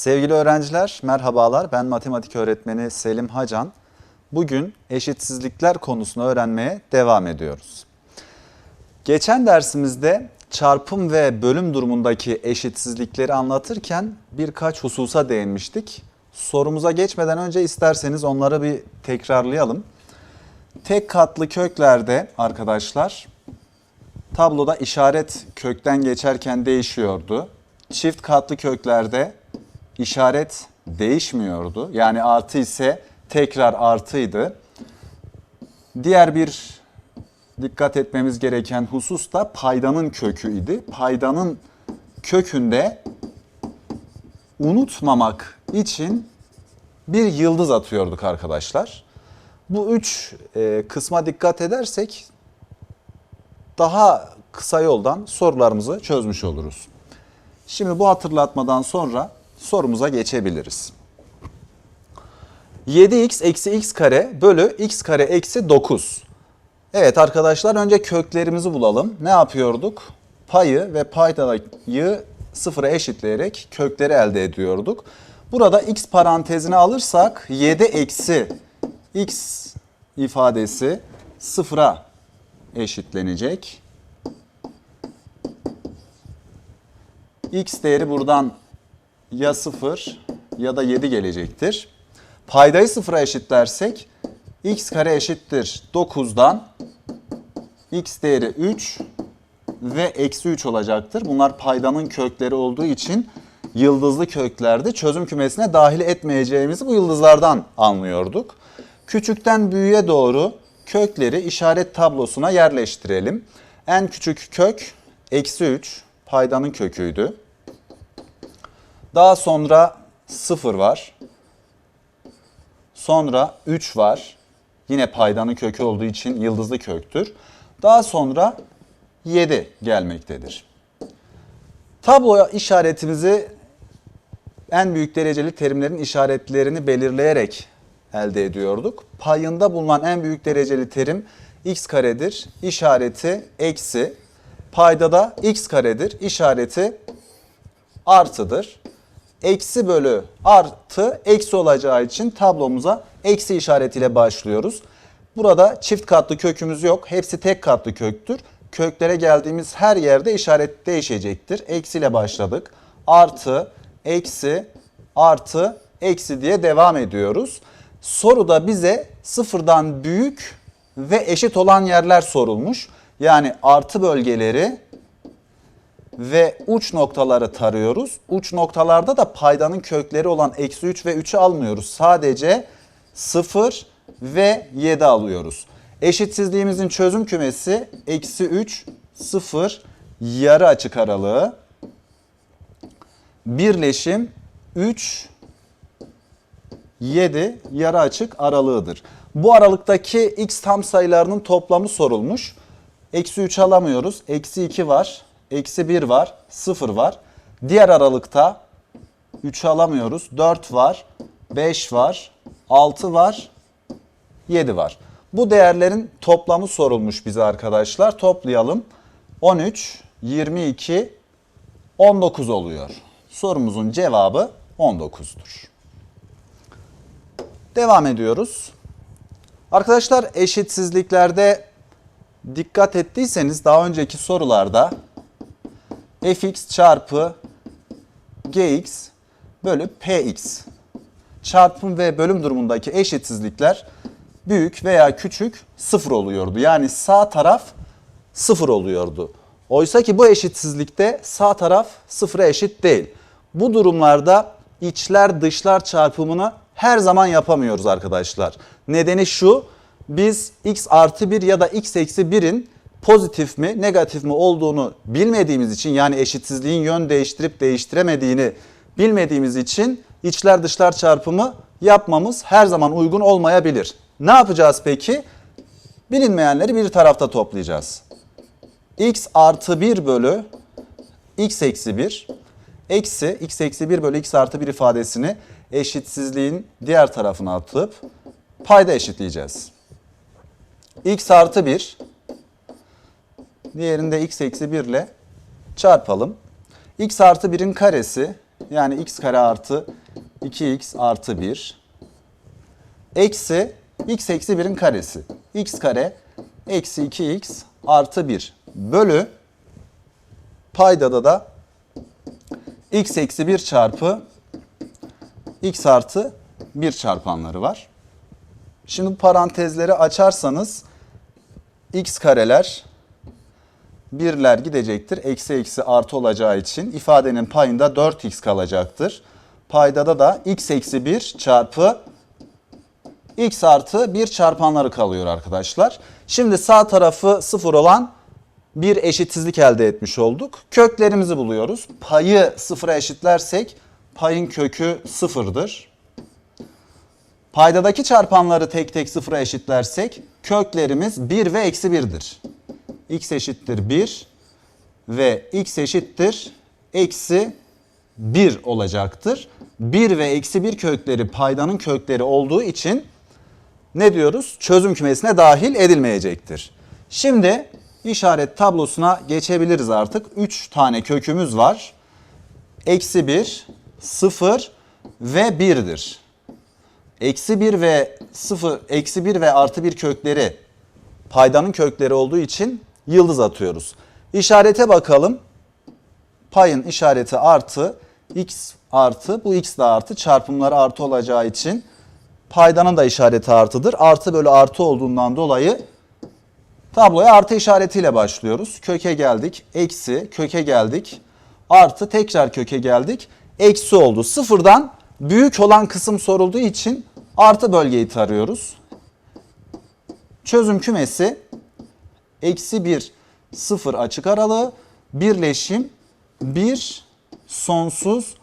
Sevgili öğrenciler, merhabalar. Ben matematik öğretmeni Selim Hacan. Bugün eşitsizlikler konusunu öğrenmeye devam ediyoruz. Geçen dersimizde çarpım ve bölüm durumundaki eşitsizlikleri anlatırken birkaç hususa değinmiştik. Sorumuza geçmeden önce isterseniz onları bir tekrarlayalım. Tek katlı köklerde arkadaşlar tabloda işaret kökten geçerken değişiyordu. Çift katlı köklerde işaret değişmiyordu. Yani artı ise tekrar artıydı. Diğer bir dikkat etmemiz gereken husus da paydanın kökü idi. Paydanın kökünde unutmamak için bir yıldız atıyorduk arkadaşlar. Bu üç e, kısma dikkat edersek daha kısa yoldan sorularımızı çözmüş oluruz. Şimdi bu hatırlatmadan sonra sorumuza geçebiliriz. 7x eksi x kare bölü x kare eksi 9. Evet arkadaşlar önce köklerimizi bulalım. Ne yapıyorduk? Payı ve paydayı sıfıra eşitleyerek kökleri elde ediyorduk. Burada x parantezini alırsak 7 eksi x ifadesi sıfıra eşitlenecek. x değeri buradan ya 0 ya da 7 gelecektir. Paydayı sıfıra eşitlersek x kare eşittir 9'dan x değeri 3 ve eksi 3 olacaktır. Bunlar paydanın kökleri olduğu için yıldızlı köklerde çözüm kümesine dahil etmeyeceğimizi bu yıldızlardan anlıyorduk. Küçükten büyüğe doğru kökleri işaret tablosuna yerleştirelim. En küçük kök eksi 3 paydanın köküydü. Daha sonra 0 var. Sonra 3 var. Yine paydanın kökü olduğu için yıldızlı köktür. Daha sonra 7 gelmektedir. Tabloya işaretimizi en büyük dereceli terimlerin işaretlerini belirleyerek elde ediyorduk. Payında bulunan en büyük dereceli terim x karedir. İşareti eksi. Payda da x karedir. İşareti artıdır. Eksi bölü artı eksi olacağı için tablomuza eksi işaretiyle başlıyoruz. Burada çift katlı kökümüz yok. Hepsi tek katlı köktür. Köklere geldiğimiz her yerde işaret değişecektir. Eksi ile başladık. Artı, eksi, artı, eksi diye devam ediyoruz. Soruda bize sıfırdan büyük ve eşit olan yerler sorulmuş. Yani artı bölgeleri ve uç noktaları tarıyoruz. Uç noktalarda da paydanın kökleri olan eksi 3 ve 3'ü almıyoruz. Sadece 0 ve 7 alıyoruz. Eşitsizliğimizin çözüm kümesi eksi 3, 0, yarı açık aralığı. Birleşim 3, 7 yarı açık aralığıdır. Bu aralıktaki x tam sayılarının toplamı sorulmuş. Eksi 3 alamıyoruz. Eksi 2 var. Eksi 1 var. 0 var. Diğer aralıkta 3 alamıyoruz. 4 var. 5 var. 6 var. 7 var. Bu değerlerin toplamı sorulmuş bize arkadaşlar. Toplayalım. 13, 22, 19 oluyor. Sorumuzun cevabı 19'dur. Devam ediyoruz. Arkadaşlar eşitsizliklerde dikkat ettiyseniz daha önceki sorularda fx çarpı gx bölü px çarpım ve bölüm durumundaki eşitsizlikler büyük veya küçük sıfır oluyordu. Yani sağ taraf sıfır oluyordu. Oysa ki bu eşitsizlikte sağ taraf sıfıra eşit değil. Bu durumlarda içler dışlar çarpımını her zaman yapamıyoruz arkadaşlar. Nedeni şu biz x artı 1 ya da x eksi 1'in pozitif mi negatif mi olduğunu bilmediğimiz için yani eşitsizliğin yön değiştirip değiştiremediğini bilmediğimiz için içler dışlar çarpımı yapmamız her zaman uygun olmayabilir. Ne yapacağız peki? Bilinmeyenleri bir tarafta toplayacağız. x artı 1 bölü x eksi 1 eksi x eksi 1 bölü x artı 1 ifadesini eşitsizliğin diğer tarafına atıp payda eşitleyeceğiz. x artı 1 diğerinde x eksi 1 ile çarpalım. x artı 1'in karesi Yani x kare artı 2x artı 1 eksi x eksi 1'in karesi. x kare eksi 2x artı 1 bölü paydada da x eksi 1 çarpı x artı 1 çarpanları var. Şimdi parantezleri açarsanız x kareler birler gidecektir. Eksi eksi artı olacağı için ifadenin payında 4x kalacaktır. Paydada da x eksi 1 çarpı x artı 1 çarpanları kalıyor arkadaşlar. Şimdi sağ tarafı 0 olan bir eşitsizlik elde etmiş olduk. Köklerimizi buluyoruz. Payı sıfıra eşitlersek payın kökü sıfırdır. Paydadaki çarpanları tek tek sıfıra eşitlersek köklerimiz 1 ve eksi 1'dir. X eşittir 1 ve x eşittir eksi 1 olacaktır. 1 ve eksi 1 kökleri paydanın kökleri olduğu için ne diyoruz? Çözüm kümesine dahil edilmeyecektir. Şimdi işaret tablosuna geçebiliriz artık. 3 tane kökümüz var. Eksi 1, 0 ve 1'dir. Eksi 1 ve 0, eksi 1 ve artı 1 kökleri paydanın kökleri olduğu için yıldız atıyoruz. İşarete bakalım. Payın işareti artı, x artı, bu x de artı, çarpımları artı olacağı için paydanın da işareti artıdır. Artı bölü artı olduğundan dolayı tabloya artı işaretiyle başlıyoruz. Köke geldik, eksi, köke geldik, artı, tekrar köke geldik, eksi oldu. Sıfırdan büyük olan kısım sorulduğu için artı bölgeyi tarıyoruz. Çözüm kümesi eksi 1, 0 açık aralığı, birleşim 1 sonsuz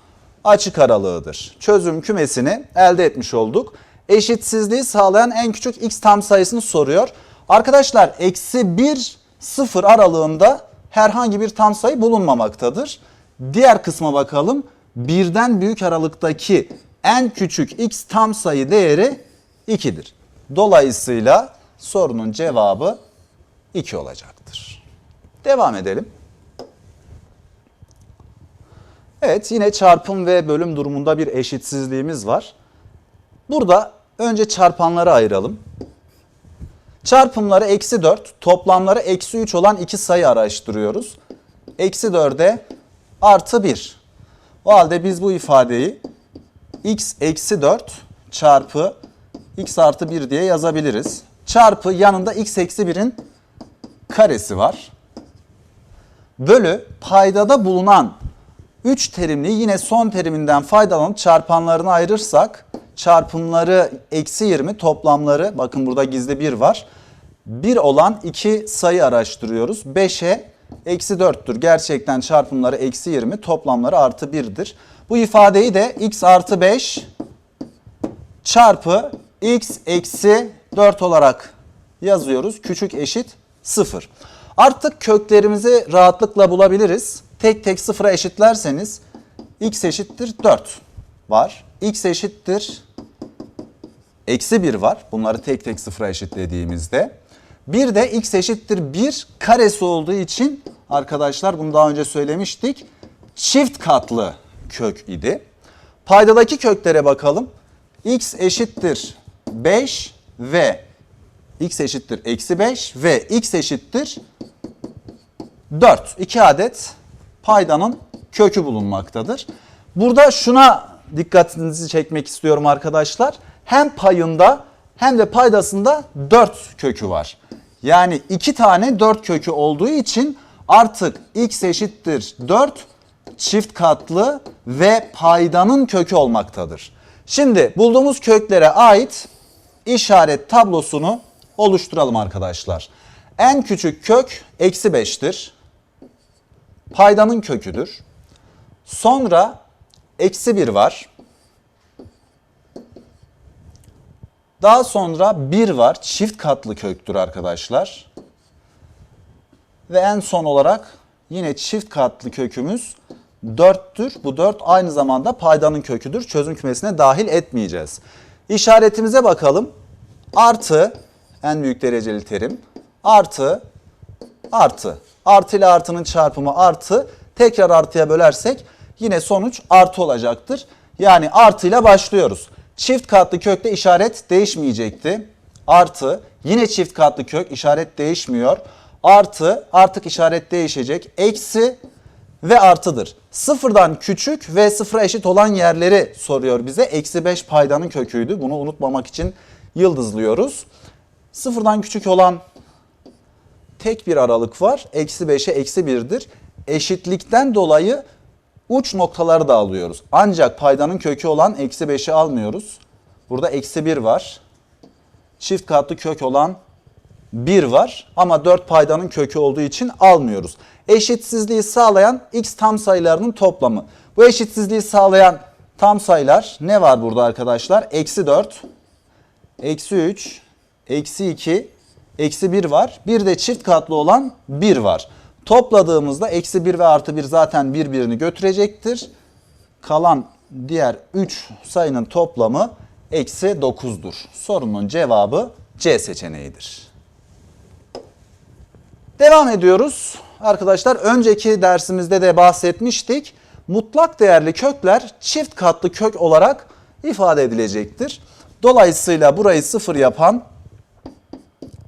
açık aralığıdır. Çözüm kümesini elde etmiş olduk. Eşitsizliği sağlayan en küçük x tam sayısını soruyor. Arkadaşlar eksi 1 0 aralığında herhangi bir tam sayı bulunmamaktadır. Diğer kısma bakalım. Birden büyük aralıktaki en küçük x tam sayı değeri 2'dir. Dolayısıyla sorunun cevabı 2 olacaktır. Devam edelim. Evet yine çarpım ve bölüm durumunda bir eşitsizliğimiz var. Burada önce çarpanları ayıralım. Çarpımları eksi 4, toplamları eksi 3 olan iki sayı araştırıyoruz. Eksi 4'e artı 1. O halde biz bu ifadeyi x eksi 4 çarpı x artı 1 diye yazabiliriz. Çarpı yanında x eksi 1'in karesi var. Bölü paydada bulunan 3 terimli yine son teriminden faydalanıp çarpanlarını ayırırsak çarpımları eksi 20 toplamları bakın burada gizli 1 var. 1 olan iki sayı araştırıyoruz. 5'e eksi 4'tür. Gerçekten çarpımları eksi 20 toplamları artı 1'dir. Bu ifadeyi de x artı 5 çarpı x eksi 4 olarak yazıyoruz. Küçük eşit 0. Artık köklerimizi rahatlıkla bulabiliriz. Tek tek sıfıra eşitlerseniz x eşittir 4 var. x eşittir eksi 1 var. Bunları tek tek sıfıra eşitlediğimizde. Bir de x eşittir 1 karesi olduğu için arkadaşlar bunu daha önce söylemiştik. Çift katlı kök idi. Paydadaki köklere bakalım. x eşittir 5 ve x eşittir eksi 5 ve x eşittir 4. 2 adet paydanın kökü bulunmaktadır. Burada şuna dikkatinizi çekmek istiyorum arkadaşlar. Hem payında hem de paydasında 4 kökü var. Yani 2 tane 4 kökü olduğu için artık x eşittir 4 çift katlı ve paydanın kökü olmaktadır. Şimdi bulduğumuz köklere ait işaret tablosunu oluşturalım arkadaşlar. En küçük kök eksi 5'tir. Paydanın köküdür. Sonra eksi 1 var. Daha sonra 1 var. Çift katlı köktür arkadaşlar. Ve en son olarak yine çift katlı kökümüz 4'tür. Bu 4 aynı zamanda paydanın köküdür. Çözüm kümesine dahil etmeyeceğiz. İşaretimize bakalım. Artı en büyük dereceli terim. Artı artı. Artı ile artının çarpımı artı. Tekrar artıya bölersek yine sonuç artı olacaktır. Yani artıyla başlıyoruz. Çift katlı kökte işaret değişmeyecekti. Artı yine çift katlı kök işaret değişmiyor. Artı artık işaret değişecek. Eksi ve artıdır. Sıfırdan küçük ve sıfıra eşit olan yerleri soruyor bize. Eksi 5 paydanın köküydü. Bunu unutmamak için yıldızlıyoruz. Sıfırdan küçük olan tek bir aralık var. Eksi 5'e eksi 1'dir. Eşitlikten dolayı uç noktaları da alıyoruz. Ancak paydanın kökü olan eksi 5'i almıyoruz. Burada eksi 1 var. Çift katlı kök olan 1 var ama 4 paydanın kökü olduğu için almıyoruz. Eşitsizliği sağlayan x tam sayılarının toplamı. Bu eşitsizliği sağlayan tam sayılar ne var burada arkadaşlar? Eksi 4, eksi 3, eksi 2, eksi 1 var. Bir de çift katlı olan 1 var. Topladığımızda eksi 1 ve artı 1 zaten birbirini götürecektir. Kalan diğer 3 sayının toplamı eksi 9'dur. Sorunun cevabı C seçeneğidir. Devam ediyoruz. Arkadaşlar önceki dersimizde de bahsetmiştik. Mutlak değerli kökler çift katlı kök olarak ifade edilecektir. Dolayısıyla burayı sıfır yapan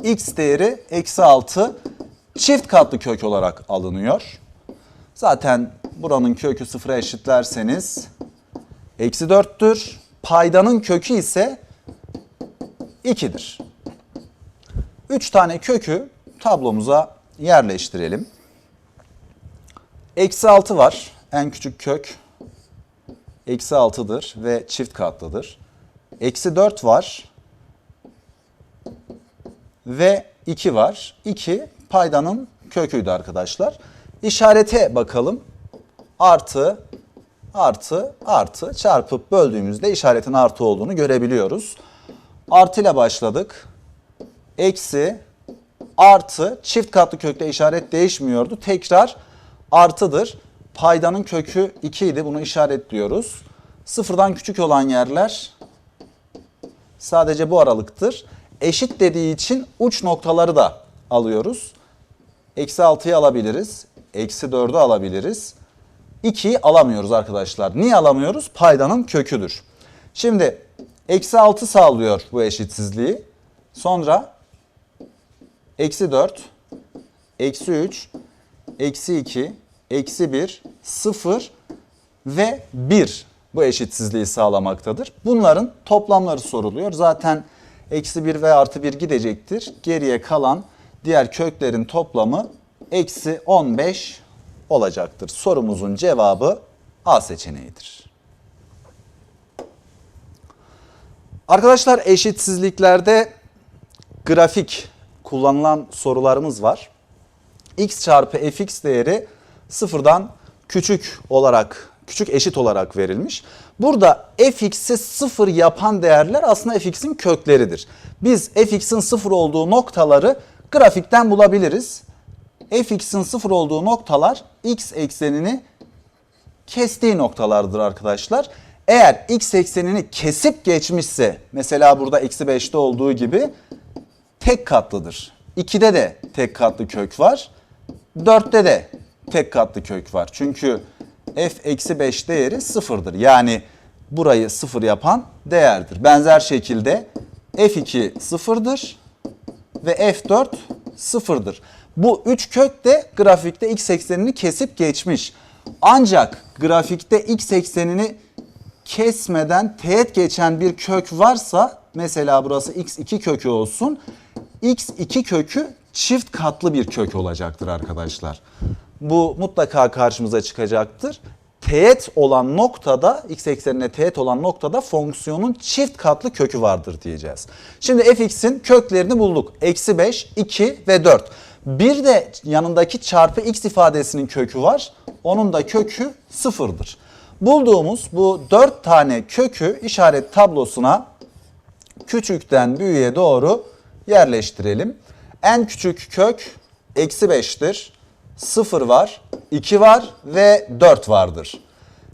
x değeri eksi 6 çift katlı kök olarak alınıyor. Zaten buranın kökü sıfıra eşitlerseniz eksi 4'tür. Paydanın kökü ise 2'dir. 3 tane kökü tablomuza yerleştirelim. Eksi 6 var. En küçük kök eksi 6'dır ve çift katlıdır. Eksi 4 var ve 2 var. 2 paydanın köküydü arkadaşlar. İşarete bakalım. Artı, artı, artı çarpıp böldüğümüzde işaretin artı olduğunu görebiliyoruz. Artı ile başladık. Eksi, artı, çift katlı kökte işaret değişmiyordu. Tekrar artıdır. Paydanın kökü 2 idi. Bunu işaretliyoruz. Sıfırdan küçük olan yerler sadece bu aralıktır. Eşit dediği için uç noktaları da alıyoruz. Eksi 6'yı alabiliriz. Eksi 4'ü alabiliriz. 2'yi alamıyoruz arkadaşlar. Niye alamıyoruz? Paydanın köküdür. Şimdi eksi 6 sağlıyor bu eşitsizliği. Sonra eksi 4, eksi 3, eksi 2, eksi 1, 0 ve 1 bu eşitsizliği sağlamaktadır. Bunların toplamları soruluyor. Zaten eksi 1 ve artı 1 gidecektir. Geriye kalan diğer köklerin toplamı eksi 15 olacaktır. Sorumuzun cevabı A seçeneğidir. Arkadaşlar eşitsizliklerde grafik kullanılan sorularımız var. x çarpı fx değeri sıfırdan küçük olarak, küçük eşit olarak verilmiş. Burada fx'i sıfır yapan değerler aslında fx'in kökleridir. Biz fx'in sıfır olduğu noktaları grafikten bulabiliriz. fx'in sıfır olduğu noktalar x eksenini kestiği noktalardır arkadaşlar. Eğer x eksenini kesip geçmişse mesela burada eksi 5'te olduğu gibi tek katlıdır. 2'de de tek katlı kök var. 4'te de tek katlı kök var. Çünkü f eksi 5 değeri sıfırdır. Yani burayı sıfır yapan değerdir. Benzer şekilde f2 sıfırdır ve f4 sıfırdır. Bu üç kök de grafikte x eksenini kesip geçmiş. Ancak grafikte x eksenini kesmeden teğet geçen bir kök varsa mesela burası x2 kökü olsun. x2 kökü çift katlı bir kök olacaktır arkadaşlar. Bu mutlaka karşımıza çıkacaktır. Teğet olan noktada x eksenine teğet olan noktada fonksiyonun çift katlı kökü vardır diyeceğiz. Şimdi fx'in köklerini bulduk. Eksi 5, 2 ve 4. Bir de yanındaki çarpı x ifadesinin kökü var. Onun da kökü sıfırdır. Bulduğumuz bu 4 tane kökü işaret tablosuna küçükten büyüğe doğru yerleştirelim. En küçük kök eksi 5'tir. 0 var, 2 var ve 4 vardır.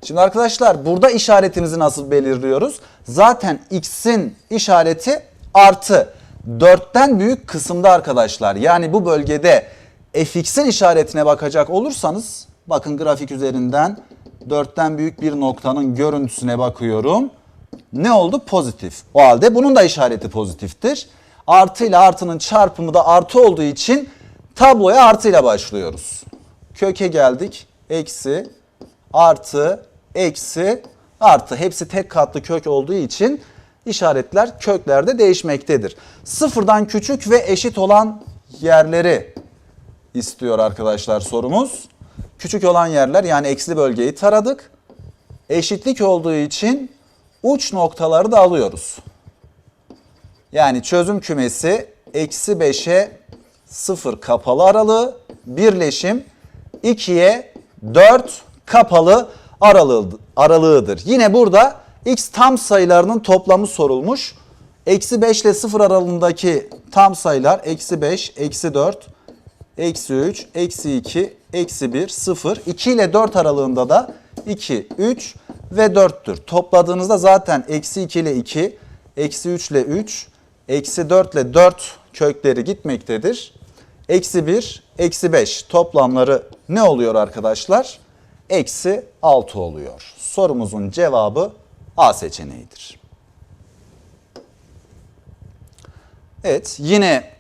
Şimdi arkadaşlar burada işaretimizi nasıl belirliyoruz? Zaten x'in işareti artı. 4'ten büyük kısımda arkadaşlar. Yani bu bölgede fx'in işaretine bakacak olursanız bakın grafik üzerinden 4'ten büyük bir noktanın görüntüsüne bakıyorum. Ne oldu? Pozitif. O halde bunun da işareti pozitiftir. Artı ile artının çarpımı da artı olduğu için tabloya artı ile başlıyoruz. Köke geldik. Eksi, artı, eksi, artı. Hepsi tek katlı kök olduğu için işaretler köklerde değişmektedir. Sıfırdan küçük ve eşit olan yerleri istiyor arkadaşlar sorumuz. Küçük olan yerler yani eksili bölgeyi taradık. Eşitlik olduğu için uç noktaları da alıyoruz. Yani çözüm kümesi eksi 5'e 0 kapalı aralığı birleşim 2'ye 4 kapalı aralığı, aralığıdır. Yine burada x tam sayılarının toplamı sorulmuş. Eksi 5 ile 0 aralığındaki tam sayılar eksi 5, eksi 4, eksi 3, eksi 2, eksi 1, 0. 2 ile 4 aralığında da 2, 3 ve 4'tür. Topladığınızda zaten eksi 2 ile 2, eksi 3 ile 3, eksi 4 ile 4 kökleri gitmektedir. Eksi 1, eksi 5 toplamları ne oluyor arkadaşlar? Eksi 6 oluyor. Sorumuzun cevabı A seçeneğidir. Evet yine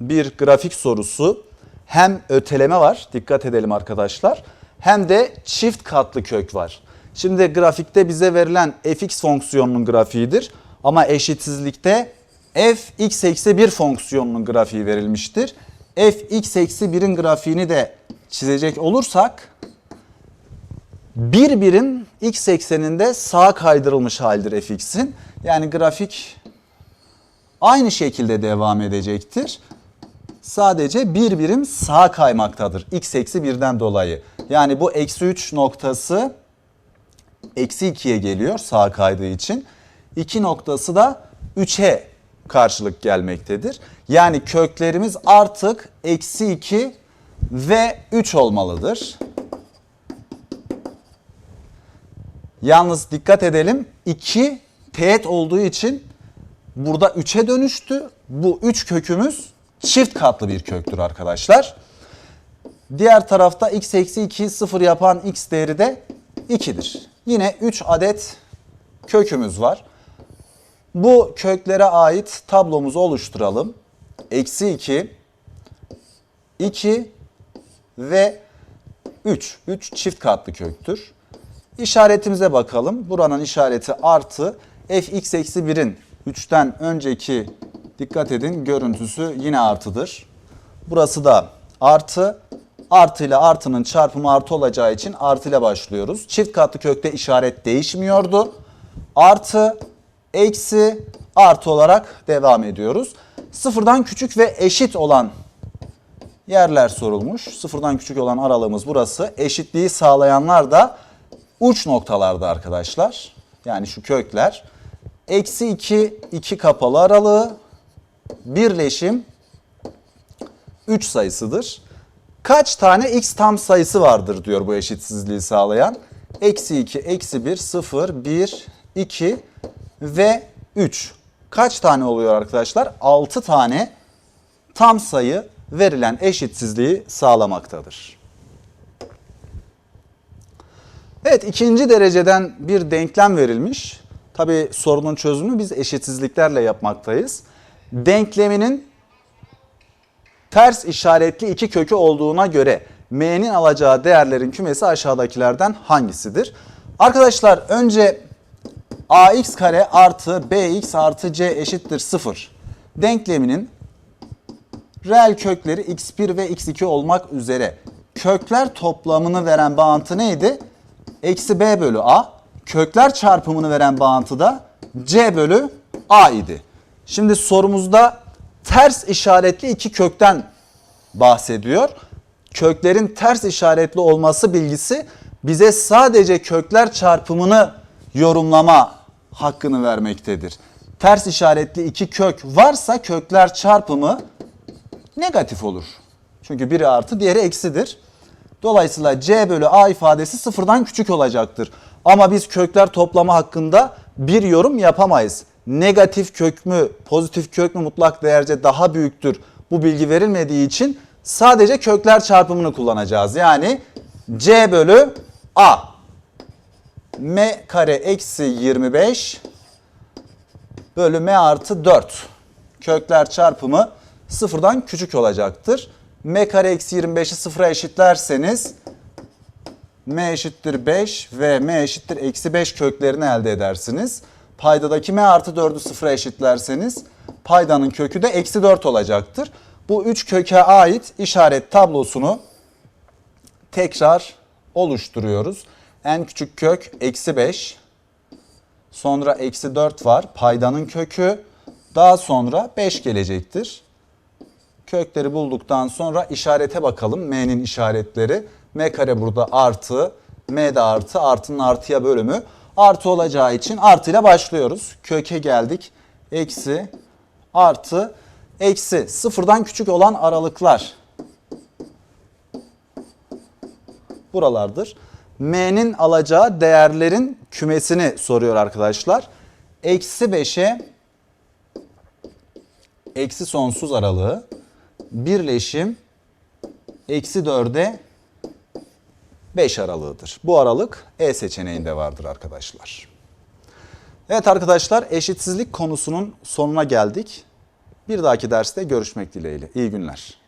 bir grafik sorusu. Hem öteleme var dikkat edelim arkadaşlar. Hem de çift katlı kök var. Şimdi grafikte bize verilen fx fonksiyonunun grafiğidir. Ama eşitsizlikte f x eksi 1 fonksiyonunun grafiği verilmiştir. F x eksi 1'in grafiğini de çizecek olursak bir birim x ekseninde sağa kaydırılmış haldir fx'in. Yani grafik aynı şekilde devam edecektir. Sadece bir birim sağa kaymaktadır. x eksi 1'den dolayı. Yani bu eksi 3 noktası eksi 2'ye geliyor sağa kaydığı için. 2 noktası da 3'e karşılık gelmektedir. Yani köklerimiz artık eksi 2 ve 3 olmalıdır. Yalnız dikkat edelim 2 teğet olduğu için burada 3'e dönüştü. Bu 3 kökümüz çift katlı bir köktür arkadaşlar. Diğer tarafta x eksi 2'yi 0 yapan x değeri de 2'dir. Yine 3 adet kökümüz var. Bu köklere ait tablomuzu oluşturalım. Eksi 2, 2 ve 3. 3 çift katlı köktür. İşaretimize bakalım. Buranın işareti artı. fx eksi 1'in 3'ten önceki dikkat edin görüntüsü yine artıdır. Burası da artı. Artı ile artının çarpımı artı olacağı için artı ile başlıyoruz. Çift katlı kökte işaret değişmiyordu. Artı, eksi, artı olarak devam ediyoruz. Sıfırdan küçük ve eşit olan yerler sorulmuş. Sıfırdan küçük olan aralığımız burası. Eşitliği sağlayanlar da uç noktalarda arkadaşlar. Yani şu kökler. Eksi 2, 2 kapalı aralığı. Birleşim 3 sayısıdır. Kaç tane x tam sayısı vardır diyor bu eşitsizliği sağlayan. Eksi 2, eksi 1, 0, 1, 2 ve 3. Kaç tane oluyor arkadaşlar? 6 tane tam sayı verilen eşitsizliği sağlamaktadır. Evet ikinci dereceden bir denklem verilmiş. Tabi sorunun çözümü biz eşitsizliklerle yapmaktayız. Denkleminin ters işaretli iki kökü olduğuna göre m'nin alacağı değerlerin kümesi aşağıdakilerden hangisidir? Arkadaşlar önce ax kare artı bx artı c eşittir 0 denkleminin reel kökleri x1 ve x2 olmak üzere kökler toplamını veren bağıntı neydi? Eksi b bölü a. Kökler çarpımını veren bağıntı da c bölü a idi. Şimdi sorumuzda ters işaretli iki kökten bahsediyor. Köklerin ters işaretli olması bilgisi bize sadece kökler çarpımını yorumlama hakkını vermektedir. Ters işaretli iki kök varsa kökler çarpımı negatif olur. Çünkü biri artı diğeri eksidir. Dolayısıyla c bölü a ifadesi sıfırdan küçük olacaktır. Ama biz kökler toplamı hakkında bir yorum yapamayız. Negatif kök mü, pozitif kök mü mutlak değerce daha büyüktür? Bu bilgi verilmediği için sadece kökler çarpımını kullanacağız. Yani c bölü a m kare eksi 25 bölü m artı 4. Kökler çarpımı sıfırdan küçük olacaktır. m kare eksi 25'i sıfıra eşitlerseniz m eşittir 5 ve m eşittir eksi 5 köklerini elde edersiniz. Paydadaki m artı 4'ü sıfıra eşitlerseniz paydanın kökü de eksi 4 olacaktır. Bu üç köke ait işaret tablosunu tekrar oluşturuyoruz. En küçük kök eksi 5. Sonra eksi 4 var. Paydanın kökü. Daha sonra 5 gelecektir. Kökleri bulduktan sonra işarete bakalım. M'nin işaretleri. M kare burada artı. M de artı. Artının artıya bölümü. Artı olacağı için artıyla başlıyoruz. Köke geldik. Eksi, artı, eksi. Sıfırdan küçük olan aralıklar. buralardır. M'nin alacağı değerlerin kümesini soruyor arkadaşlar. Eksi 5'e eksi sonsuz aralığı birleşim eksi 4'e 5 aralığıdır. Bu aralık E seçeneğinde vardır arkadaşlar. Evet arkadaşlar eşitsizlik konusunun sonuna geldik. Bir dahaki derste görüşmek dileğiyle. İyi günler.